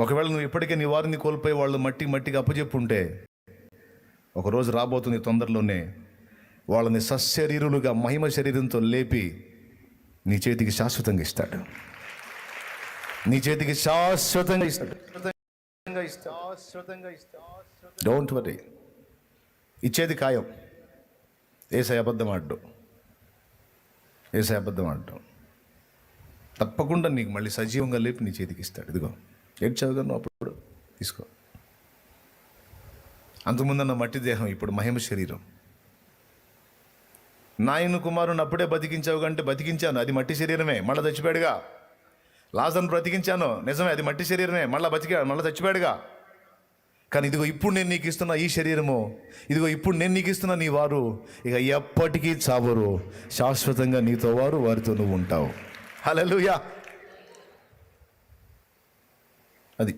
ఒకవేళ నువ్వు ఇప్పటికే నీ వారిని కోల్పోయి వాళ్ళు మట్టి మట్టికి అప్పచెప్పుంటే ఒకరోజు రాబోతుంది తొందరలోనే వాళ్ళని సశరీరులుగా మహిమ శరీరంతో లేపి నీ చేతికి శాశ్వతంగా ఇస్తాడు. నీ చేతికి శాశ్వతంగా ఇస్తాడు. డోంట్ వరీ ఇచ్చేది ఖాయం. ఏసై అబద్ధం ఆడ్డు. ఏసై అబద్ధం ఆడ్డు. తప్పకుండా నీకు మళ్ళీ సజీవంగా లేపి నీ చేతికి ఇస్తాడు. ఇదిగో. ఏడ్చావుగా నువ్వు అప్పుడు? తీసుకో. అంతకుముందున్న మట్టి దేహం ఇప్పుడు మహిమ శరీరం. నాయను కుమారుని అప్పుడే బతికించావు కంటే బతికించాను అది మట్టి శరీరమే మళ్ళీ చచ్చిపోయాడుగా. లాజర్ను బ్రతికించాను నిజమే అది మట్టి శరీరమే మళ్ళీ బతికా మళ్ళీ చచ్చిపోయాడుగా. కానీ ఇదిగో ఇప్పుడు నేను నీకు ఇస్తున్న ఈ శరీరము ఇదిగో ఇప్పుడు నేను నీకు ఇస్తున్న నీ వారు ఇక ఎప్పటికీ చావరు శాశ్వతంగా నీతో వారు వారితో నువ్వు ఉంటావు. హల్లెలూయా! అది